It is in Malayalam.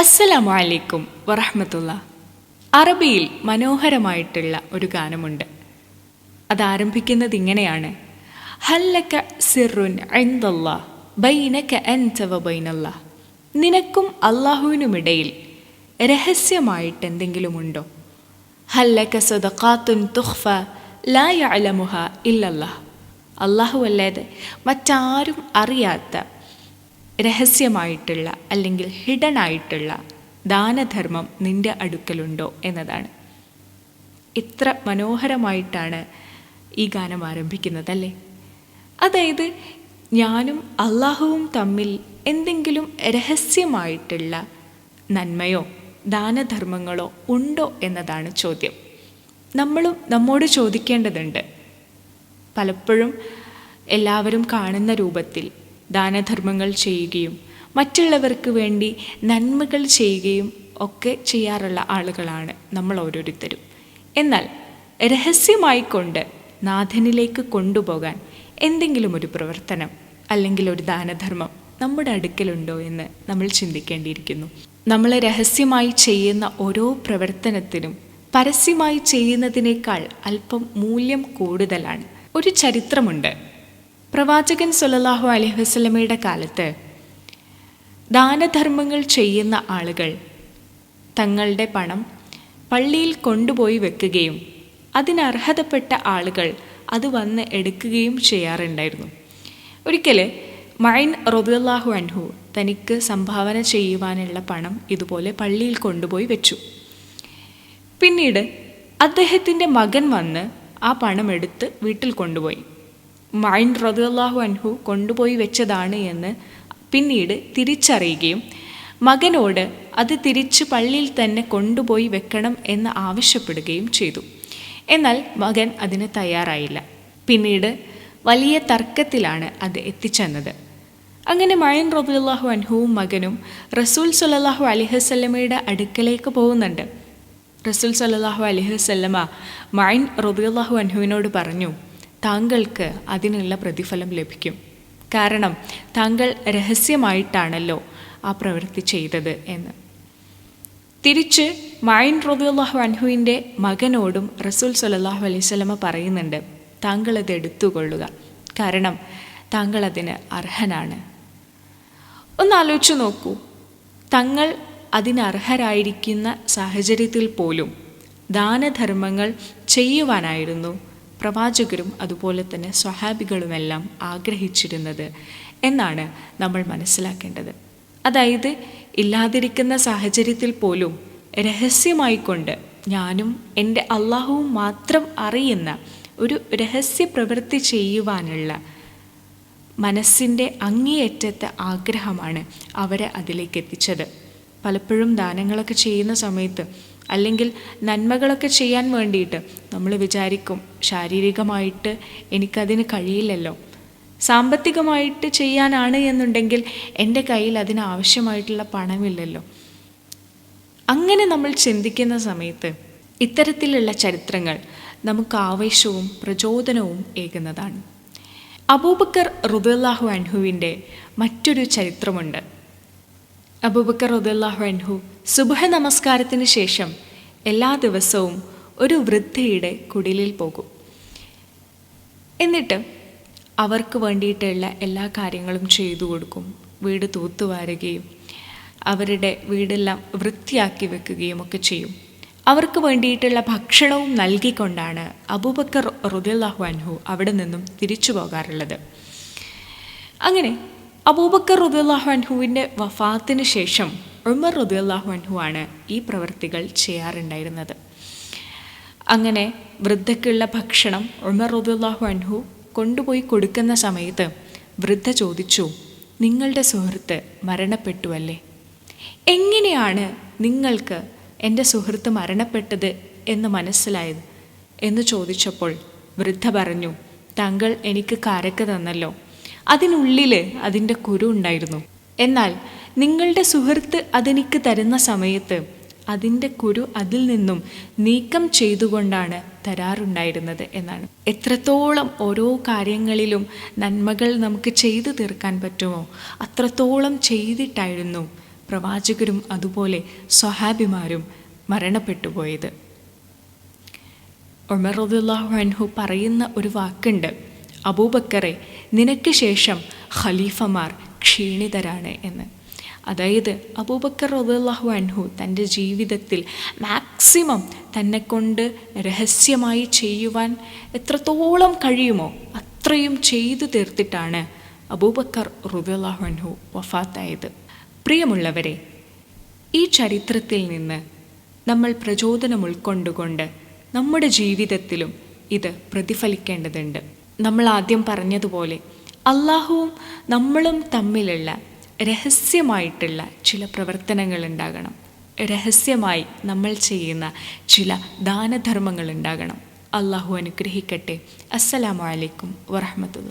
അസ്സലാമു അലൈക്കും വറഹമത്തുള്ള. അറബിയിൽ മനോഹരമായിട്ടുള്ള ഒരു ഗാനമുണ്ട്. അത് ആരംഭിക്കുന്നത് ഇങ്ങനെയാണ് ഹല്ലക്ക സിറുൻ ഐന്ദല്ലാ ബൈനക അൻത വ ബൈനല്ലാ. നിനക്കും അള്ളാഹുവിനുമിടയിൽ രഹസ്യമായിട്ട് എന്തെങ്കിലുമുണ്ടോ? ഹല്ലക്ക സദഖാത്തുൻ തുഹ്ഫ ലായ അലമുഹ ഇല്ലല്ലാ. അള്ളാഹു അല്ലാതെ മറ്റാരും അറിയാത്ത രഹസ്യമായിട്ടുള്ള അല്ലെങ്കിൽ ഹിഡൻ ആയിട്ടുള്ള ദാനധർമ്മം നിന്റെ അടുക്കലുണ്ടോ എന്നതാണ്. ഇത്ര മനോഹരമായിട്ടാണ് ഈ ഗാനം ആരംഭിക്കുന്നത് അല്ലേ അതായത് ഞാനും അള്ളാഹുവും തമ്മിൽ എന്തെങ്കിലും രഹസ്യമായിട്ടുള്ള നന്മയോ ദാനധർമ്മങ്ങളോ ഉണ്ടോ എന്നതാണ് ചോദ്യം. നമ്മളും നമ്മോട് ചോദിക്കേണ്ടതുണ്ട്. പലപ്പോഴും എല്ലാവരും കാണുന്ന രൂപത്തിൽ ദാനധർമ്മങ്ങൾ ചെയ്യുകയും മറ്റുള്ളവർക്ക് വേണ്ടി നന്മകൾ ചെയ്യുകയും ഒക്കെ ചെയ്യാറുള്ള ആളുകളാണ് നമ്മൾ ഓരോരുത്തരും. എന്നാൽ രഹസ്യമായി കൊണ്ട് നാഥനിലേക്ക് കൊണ്ടുപോകാൻ എന്തെങ്കിലും ഒരു പ്രവർത്തനം അല്ലെങ്കിൽ ഒരു ദാനധർമ്മം നമ്മുടെ അടുക്കലുണ്ടോ എന്ന് നമ്മൾ ചിന്തിക്കേണ്ടിയിരിക്കുന്നു. നമ്മൾ രഹസ്യമായി ചെയ്യുന്ന ഓരോ പ്രവർത്തനത്തിനും പരസ്യമായി ചെയ്യുന്നതിനേക്കാൾ അല്പം മൂല്യം കൂടുതലാണ്. ഒരു ചരിത്രമുണ്ട്. പ്രവാചകൻ സുലല്ലാഹു അലൈഹി വസ്ലമയുടെ കാലത്ത് ദാനധർമ്മങ്ങൾ ചെയ്യുന്ന ആളുകൾ തങ്ങളുടെ പണം പള്ളിയിൽ കൊണ്ടുപോയി വെക്കുകയും അതിനർഹതപ്പെട്ട ആളുകൾ അത് വന്ന് എടുക്കുകയും ചെയ്യാറുണ്ടായിരുന്നു. ഒരിക്കൽ മൈൻ റബുല്ലാഹു അൻഹു തനിക്ക് സംഭാവന ചെയ്യുവാനുള്ള പണം ഇതുപോലെ പള്ളിയിൽ കൊണ്ടുപോയി വെച്ചു. പിന്നീട് അദ്ദേഹത്തിന്റെ മകൻ വന്ന് ആ പണം എടുത്ത് വീട്ടിൽ കൊണ്ടുപോയി. മൈൻ റബുല്ലാഹു അൻഹു കൊണ്ടുപോയി വെച്ചതാണ് എന്ന് പിന്നീട് തിരിച്ചറിയുകയും മകനോട് അത് തിരിച്ച് പള്ളിയിൽ തന്നെ കൊണ്ടുപോയി വെക്കണം എന്ന് ആവശ്യപ്പെടുകയും ചെയ്തു. എന്നാൽ മകൻ അതിന് തയ്യാറായില്ല. പിന്നീട് വലിയ തർക്കത്തിലാണ് അത് എത്തിച്ചെന്നത്. അങ്ങനെ മഴൻ റബുല്ലാഹു അൻഹുവും മകനും റസൂൽ സല്ലാഹു അലിഹസല്ലമയുടെ അടുക്കലേക്ക് പോകുന്നുണ്ട്. റസൂൽ സല്ലാഹു അലിഹസല്ലമ മൈൻ റബുല്ലാഹു അൻഹുവിനോട് പറഞ്ഞു താങ്കൾക്ക് അതിനുള്ള പ്രതിഫലം ലഭിക്കും. കാരണം താങ്കൾ രഹസ്യമായിട്ടാണല്ലോ ആ പ്രവൃത്തി ചെയ്തത് എന്ന്. തിരിച്ച് മായൻ റബിയുള്ളാഹു അൻഹുവിന്റെ മകനോടും റസൂൽ സലല്ലാഹു അലൈഹി സ്വലമ പറയുന്നുണ്ട് താങ്കൾ അത് എടുത്തുകൊള്ളുക. കാരണം താങ്കൾ അതിന് അർഹനാണ്. ഒന്ന് ആലോചിച്ചു നോക്കൂ. തങ്ങൾ അതിനർഹരായിരിക്കുന്ന സാഹചര്യത്തിൽ പോലും ദാനധർമ്മങ്ങൾ ചെയ്യുവാനായിരുന്നു പ്രവാചകരും അതുപോലെ തന്നെ സ്വഹാബികളുമെല്ലാം ആഗ്രഹിച്ചിരുന്നത് എന്നാണ് നമ്മൾ മനസ്സിലാക്കേണ്ടത്. അതായത് ഇല്ലാതിരിക്കുന്ന സാഹചര്യത്തിൽ പോലും രഹസ്യമായിക്കൊണ്ട് ഞാനും എന്റെ അള്ളാഹുവും മാത്രം അറിയുന്ന ഒരു രഹസ്യ പ്രവൃത്തി ചെയ്യുവാനുള്ള മനസ്സിന്റെ അങ്ങേയറ്റത്തെ ആഗ്രഹമാണ് അവരെ അതിലേക്ക് എത്തിച്ചത്. പലപ്പോഴും ദാനങ്ങളൊക്കെ ചെയ്യുന്ന സമയത്ത് അല്ലെങ്കിൽ നന്മകളൊക്കെ ചെയ്യാൻ വേണ്ടിയിട്ട് നമ്മൾ വിചാരിക്കും ശാരീരികമായിട്ട് എനിക്കതിന് കഴിയില്ലല്ലോ. സാമ്പത്തികമായിട്ട് ചെയ്യാനാണ് എന്നുണ്ടെങ്കിൽ എന്റെ കയ്യിൽ അതിനാവശ്യമായിട്ടുള്ള പണമില്ലല്ലോ. അങ്ങനെ നമ്മൾ ചിന്തിക്കുന്ന സമയത്ത് ഇത്തരത്തിലുള്ള ചരിത്രങ്ങൾ നമുക്ക് ആവേശവും പ്രചോദനവും ഏകുന്നതാണ്. അബൂബക്കർ റുദുല്ലാഹു അൻഹുവിന്റെ മറ്റൊരു ചരിത്രമുണ്ട്. അബൂബക്കർ റുദുല്ലാഹു അൻഹു സുബഹ നമസ്കാരത്തിന് ശേഷം എല്ലാ ദിവസവും ഒരു വൃദ്ധയുടെ കുടിലിൽ പോകും. എന്നിട്ട് അവർക്ക് വേണ്ടിയിട്ടുള്ള എല്ലാ കാര്യങ്ങളും ചെയ്തു കൊടുക്കും. വീട് തൂത്തുവാരുകയും അവരുടെ വീടെല്ലാം വൃത്തിയാക്കി വെക്കുകയും ഒക്കെ ചെയ്യും. അവർക്ക് വേണ്ടിയിട്ടുള്ള ഭക്ഷണവും നൽകിക്കൊണ്ടാണ് അബൂബക്കർ റുദുല്ലാഹു അൻഹു അവിടെ നിന്നും തിരിച്ചു പോകാറുള്ളത്. അങ്ങനെ അബൂബക്കർ റുദുല്ലാഹു അൻഹുവിന്റെ വഫാത്തിന് ശേഷം ഉമർ റുദുല്ലാഹു അൻഹു ആണ് ഈ പ്രവൃത്തികൾ ചെയ്യാറുണ്ടായിരുന്നത്. അങ്ങനെ വൃദ്ധയ്ക്കുള്ള ഭക്ഷണം ഉമർ റുദുല്ലാഹു അൻഹു കൊണ്ടുപോയി കൊടുക്കുന്ന സമയത്ത് വൃദ്ധ ചോദിച്ചു നിങ്ങളുടെ സുഹൃത്ത് മരണപ്പെട്ടുവല്ലേ? എങ്ങനെയാണ് നിങ്ങൾക്ക് എന്റെ സുഹൃത്ത് മരണപ്പെട്ടത് എന്ന് മനസ്സിലായത്? എന്ന് ചോദിച്ചപ്പോൾ വൃദ്ധ പറഞ്ഞു താങ്കൾ എനിക്ക് കാരക്ക തന്നല്ലോ. അതിനുള്ളിൽ അതിന്റെ കുരു ഉണ്ടായിരുന്നു. എന്നാൽ നിങ്ങളുടെ സുഹൃത്ത് അതെനിക്ക് തരുന്ന സമയത്ത് അതിന്റെ കുരു അതിൽ നിന്നും നീക്കം ചെയ്തുകൊണ്ടാണ് തരാറുണ്ടായിരുന്നത് എന്നാണ്. എത്രത്തോളം ഓരോ കാര്യങ്ങളിലും നന്മകൾ നമുക്ക് ചെയ്തു തീർക്കാൻ പറ്റുമോ അത്രത്തോളം ചെയ്തിട്ടായിരുന്നു പ്രവാചകരും അതുപോലെ സ്വഹാബിമാരും മരണപ്പെട്ടു പോയത് ഉമർ പറയുന്ന ഒരു വാക്കുണ്ട് അബൂബക്കറെ നിനക്ക് ശേഷം ഖലീഫമാർ ക്ഷീണിതരാണ് എന്ന്. അതായത് അബൂബക്കർ റബുല്ലാഹു അൻഹു തന്റെ ജീവിതത്തിൽ മാക്സിമം തന്നെക്കൊണ്ട് രഹസ്യമായി ചെയ്യുവാൻ എത്രത്തോളം കഴിയുമോ അത്രയും ചെയ്തു തീർത്തിട്ടാണ് അബൂബക്കർ റളിയല്ലാഹു അൻഹു വഫാത്തായത്. പ്രിയമുള്ളവരെ ഈ ചരിത്രത്തിൽ നിന്ന് നമ്മൾ പ്രചോദനം ഉൾക്കൊണ്ടുകൊണ്ട് നമ്മുടെ ജീവിതത്തിലും ഇത് പ്രതിഫലിക്കേണ്ടതുണ്ട്. നമ്മൾ ആദ്യം പറഞ്ഞതുപോലെ അള്ളാഹുവും നമ്മളും തമ്മിലുള്ള രഹസ്യമായിട്ടുള്ള ചില പ്രവർത്തനങ്ങൾ ഉണ്ടാകണം. രഹസ്യമായി നമ്മൾ ചെയ്യുന്ന ചില ദാനധർമ്മങ്ങൾ ഉണ്ടാകണം. അള്ളാഹു അനുഗ്രഹിക്കട്ടെ. അസ്സലാമു അലൈക്കും വറഹമത്തുള്ള